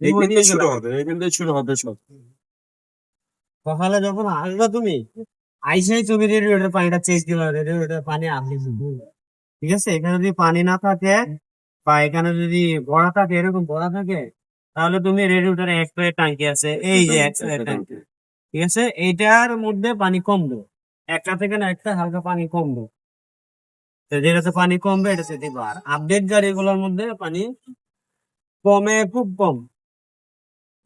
এইখান থেকে শুরু হবে এইখান থেকে শুরু হবে সব সকালে যখন আসবে তুমি আইসাই তুমি রেডিওটার পানিটা চেঞ্জ দিবা রেডিওটার পানি আপনি ঠিক আছে? এখানে যদি পানি না থাকে বা এখানে যদি ভরা থাকে এরকম ভরা থাকে তাহলে তুমি রেডিওটার এক্সপ্রে ট্যাঙ্কি আছে এই যে এক্সপ্রে ট্যাঙ্কি। ঠিক আছে? এইটার মধ্যে পানি কমবে। একটা থেকে না একটা হালকা পানি কমবে। যেটাতে পানি কমবে এটাতে দিবা। আর আপডেট গাড়িগুলোর মধ্যে পানি কমে খুব কম।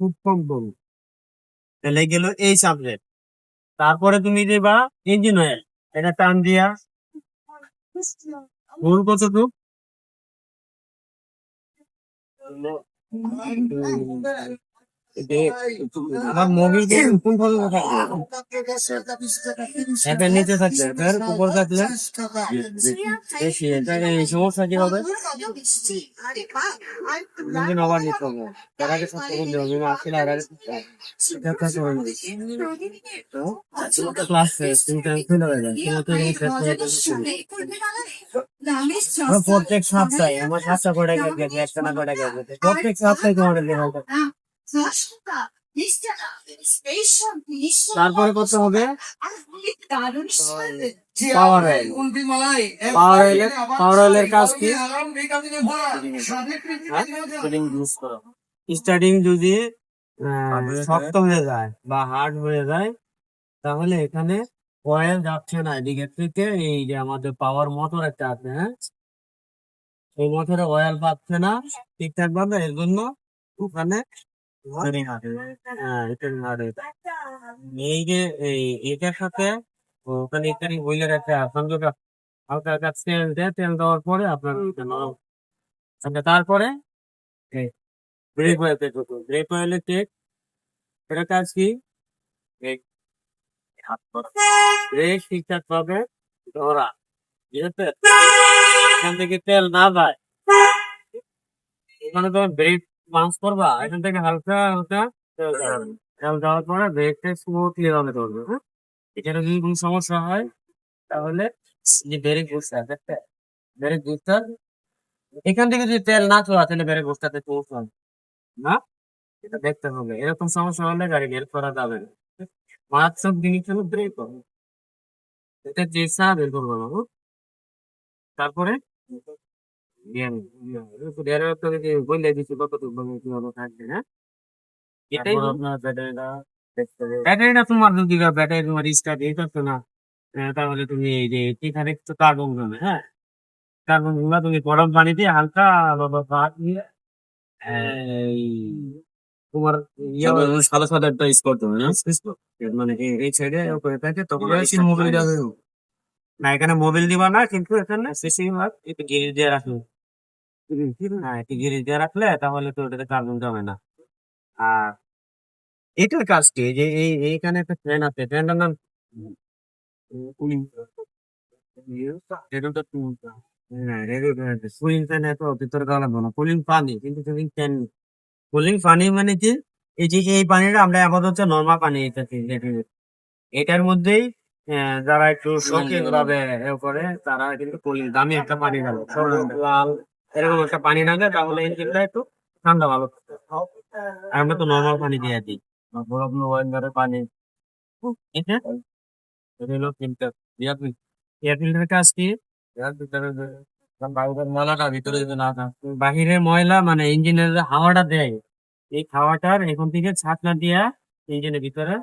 খুব কম কম তাহলে গেল এই সাবজেক্ট তারপরে তুমি দেবা ইঞ্জিন এটা টান দিয়া। ভুল কতটুক নিতে হবে? না। ক্লাস প্রত্যেক সপ্তাহে, আমার সাতটা করে গেছে, একটা না করে গেছে। প্রত্যেক সপ্তাহে তোমার তারপরে করতে হবে? পাওয়ার অয়েল পাওয়ার অয়েলের পাওয়ার অয়েলের কাজ কি? স্টার্টিং যদি আহ, শক্ত হয়ে যায় বা হার্ড হয়ে যায় তাহলে এখানে অয়েল যাচ্ছে না এদিকে থেকে। এই যে আমাদের পাওয়ার মোটর একটা আছে হ্যাঁ? এই মোটরে অয়েল পাচ্ছে না ঠিকঠাক ভাবে এর জন্য ওখানে এই যে এটার সাথে ওখানে এখানে হুইলের একটা। হালকা হালকা তেল দেয় তেল দেওয়ার পরে আপনার আচ্ছা তারপরে ব্রেক অয়েল চেক করতে ব্রেক অয়েলের চেক এটা কাজ কি? ব্রেক ব্রেক ঠিকঠাক ভাবে ধরা। ঠিক আছে এখান থেকে তেল না যায় এখানে তোমার ব্রেক বাউন্স করবা এখান থেকে হালকা হালকা, তেল যাওয়ার পরে ব্রেকটা স্মুথলি ভাবে ধরবে হ্যাঁ? এখানে যদি কোনো সমস্যা হয়, তাহলে যে ব্রেক বুস্টার দেখতে, ব্রেক বুস্টার এখান থেকে যদি তেল না চলা তাহলে ব্রেক সমস্যা হবে না? এটা দেখতে হবে, এরকম সমস্যা হলে গাড়ি বের করা যাবে না মারাত্মক জিনিস ব্রেক এটা যে সা বের করব না তারপরে বললে দিচ্ছি কতটুকু থাকবে হ্যাঁ এটাই আপনার ব্যাটারিটা ব্যাটারিটা তোমার যদি ব্যাটারি তোমার স্টার্ট এই করছ না তাহলে তুমি এই যে এখানে একটু কার্বনগুলো হ্যাঁ কার্বনগুলো তুমি গরম পানি দিয়ে হালকা বাবা ভাত দিয়ে তোমার সাদা সাদা একটা স্পট হবে না মানে এই- সাইডে করে থাকে তখন মোবাইল না এখানে মোবিল দিবা না কিন্তু এখানে সিসি মার্ক দিয়ে রাখবে রাখলে তাহলে তো ওটাতে কার্বন জমে না। আর এটার কাজ কি? যে এই, এইখানে একটা ফ্যান আছে ফ্যানটার নাম হ্যাঁ মানে যে, এই পানিটা আমরা নর্মাল এটার মধ্যেই যারা একটু শৌখিন ভাবে করে, তারা কিন্তু দামি একটা পানি দেবে লাল এরকম একটা পানি না দেয় তাহলে ইঞ্জিনটা একটু ঠান্ডা ভালো আমরা তো নর্মাল পানি দিয়ে দিই। বরফ ওয়াইন্ডারের পানি। এটা এটা হলো ফিল্টার এয়ার এয়ার ফিল্টারের কাজ কি? এয়ার ফিল্টারের বাইরের ময়লাটা ভিতরে যদি না থাকে। বাহিরের ময়লা মানে ইঞ্জিনের হাওয়াটা দেয় এই হাওয়াটার এখন থেকে দিয়া ইঞ্জিনের ভিতরে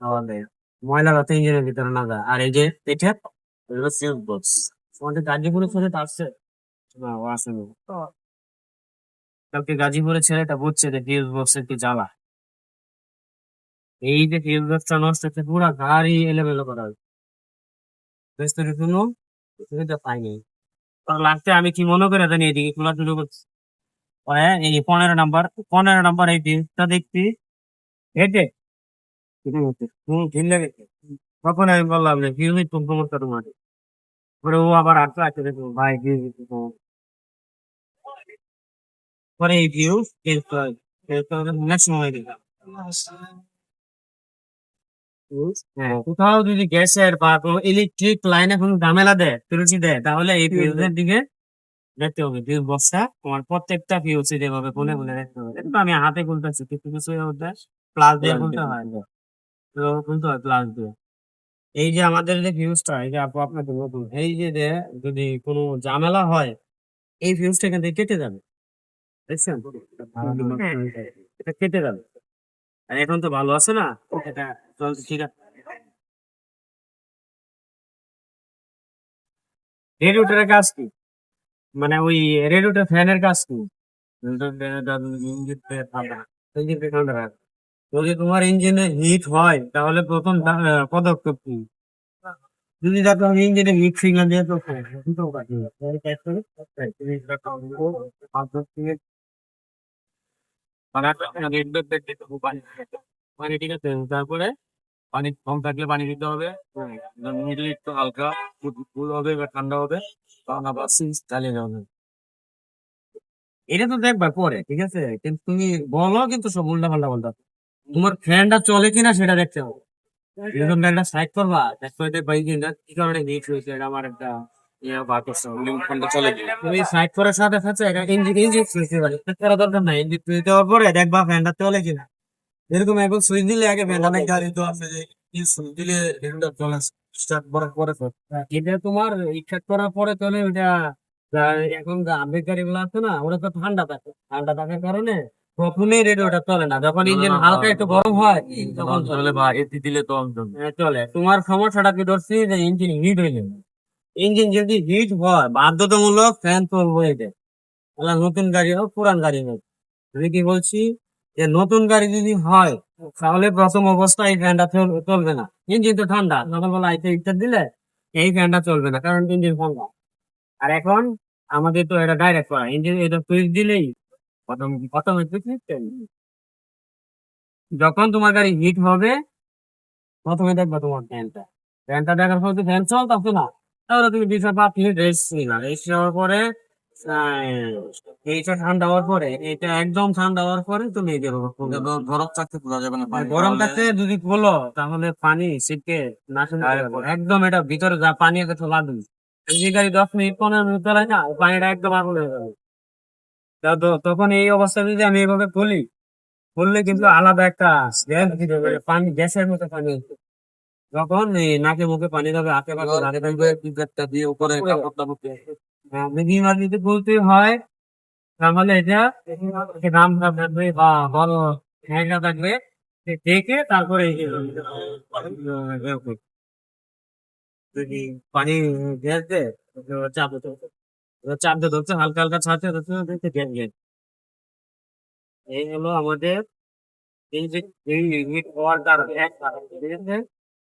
হাওয়া দেয়। ময়লা যাতে ইঞ্জিনের ভিতরে না যায়। আর এই যে এটা বক্স গাজীপুরের ছেলে আসছে? না ও আসেনি কালকে গাজীপুরের ছেলেটা বুঝছে যে ফিউজ বক্সের কি জ্বালা। এই যে ফিউজ বক্সটা নষ্ট হচ্ছে পুরো গাড়ি এলোমেলো করা হয়েছে। বেস্তরি সুবিধা পাইনি। লাগতে আমি কি মনে করে জানি এদিকে খোলা শুরু করছি। হ্যাঁ এই পনেরো নাম্বার পনেরো নাম্বার এই ফিউজটা দেখছি। হেঁটে হুম ঠিক লেগেছে। তখন আমি বললাম যে ফিউজ তুমি সমস্যা তোমার পরে ও আবার আসতে দেখো ভাই ফিউজ পরে এই ফিউজ চেঞ্জ করে চেঞ্জ করে নেক্সট সময় দিলাম কোথাও যদি গ্যাসের বা কোনো ইলেকট্রিক লাইনে কোনো ঝামেলা দেয় ত্রুটি দেয়। তাহলে এই ফিউজের দিকে দেখতে হবে। ফিউজ বক্সটা তোমার প্রত্যেকটা ফিউজ এভাবে খুলে খুলে দেখতে হবে। এটা আমি হাতে খুলতেছি কিছু কিছু ওটা প্লাস দিয়ে খুলতে হয়। তো খুলতে হয় প্লাস দিয়ে। এই যে আমাদের যে ফিউজটা এই যে আপু আপনাদের নতুন এই যে যে যদি কোনো ঝামেলা হয় এই ফিউজটা এখান থেকে কেটে যাবে। দেখছেন? হ্যাঁ, এটা কেটে যাবে আর এখন তো ভালো আছে না? এটা চলছে ঠিক আছে। রেডিওটারের কাজ কি? মানে ওই রেডিওটার ফ্যানের কাজ কি? যদি তোমার ইঞ্জিনে হিট হয় তাহলে প্রথম পদক্ষেপ কি? যদি দেখো ইঞ্জিনে হিট সিগন্যাল দিয়ে তো কাজ পানি ঠিক আছে, তারপরে পানি কম থাকলে পানি দিতে হবে মিডলে একটু হালকা কুল হবে বা ঠান্ডা হবে চালিয়ে হবে এটা তো দেখবা পরে, ঠিক আছে? কিন্তু তুমি বলো, কিন্তু সব উল্টা পাল্টা বলতে। তোমার ফ্যানটা চলে কিনা সেটা দেখতে হবে। এরকম একটা সাইড করবা করে দেখবা কি কারণে হিট হয়েছে, এটা আমার একটা বার করছে ফ্যানটা চলে গেলে তুমি সাইড করার সাথে সাথে ইঞ্জিন ইঞ্জিন সুইচ দিবা। করা দরকার নাই ইঞ্জিন সুইচ দেওয়ার পরে দেখবা ফ্যানটা চলে কিনা। এরকম একবার সুইচ দিলে আগে ফ্যানটা অনেক গাড়ি তো আছে যে সুইচ দিলে রেগুলার চলে স্টার্ট করার পরে এটা তোমার ইচ্ছা করার পরে চলে ওটা এখন যে গাড়ি গাড়িগুলো আছে না ওটা তো ঠান্ডা থাকে। ঠান্ডা থাকার কারণে কখনোই রেডিওটা চলে না। যখন ইঞ্জিন হালকা একটু গরম হয় তখন চলে চলে বা এসি দিলে তো হ্যাঁ, চলে। তোমার সমস্যাটা কি ধরছি যে ইঞ্জিন হিট হয়ে যাবে। ইঞ্জিন যদি হিট হয়, বাধ্যতামূলক ফ্যান চলবো এটা তাহলে নতুন গাড়ি হোক, পুরান গাড়ি হোক। আমি কি বলছি যে, নতুন গাড়ি যদি হয়, তাহলে প্রথম অবস্থায় এই ফ্যানটা চল- চলবে না। ইঞ্জিন তো ঠান্ডা, সকালবেলা আইতে ইচ্ছা দিলে এই ফ্যানটা চলবে না, কারণ ইঞ্জিন ঠান্ডা। আর এখন আমাদের তো এটা ডাইরেক্ট করা, ইঞ্জিন এটা সুইচ দিলেই প্রথম অটোমেটিক যখন তোমার গাড়ি হিট হবে, প্রথমে দেখবা তোমার ফ্যানটা ফ্যানটা দেখার পর ফ্যান চলতেছে না। তাহলে তুমি দুই চার পাঁচ মিনিট রেস্ট নিলা রেস্ট নেওয়ার পরে এইটা ঠান্ডা হওয়ার পরে এটা একদম ঠান্ডা হওয়ার পরে তুমি এই বরফ থাকতে খোলা যাবে না গরম থাকতে যদি খোলো তাহলে পানি ছিটকে না একদম এটা ভিতরে যা পানি আছে তো লাগবে যে গাড়ি দশ মিনিট পনেরো মিনিট চালায় না পানিটা একদম আগুন হয়ে যাবে। তখন এই অবস্থা যদি আমি এইভাবে খুলি খুললে কিন্তু আলাদা একটা গ্যাস পানি গ্যাসের মতো পানি। যখন নাকে মুখে পানি যাবে পাতে হাতে থাকবে একটা দিয়ে উপরে ইমার্জেন্সি খুলতে হয় তাহলে এটা নাম থাকবে বা বড় হ্যাঙ্গা থাকবে দেখে তারপরে পানি গ্যাস তাহলে চাপ। চাপ দিয়ে ধরছে হালকা হালকা ছাড়ছে ধরছে দেখতে গ্যাস গ্যাস এই হলো আমাদের এই যে এই হওয়ার কারণ এক কারণ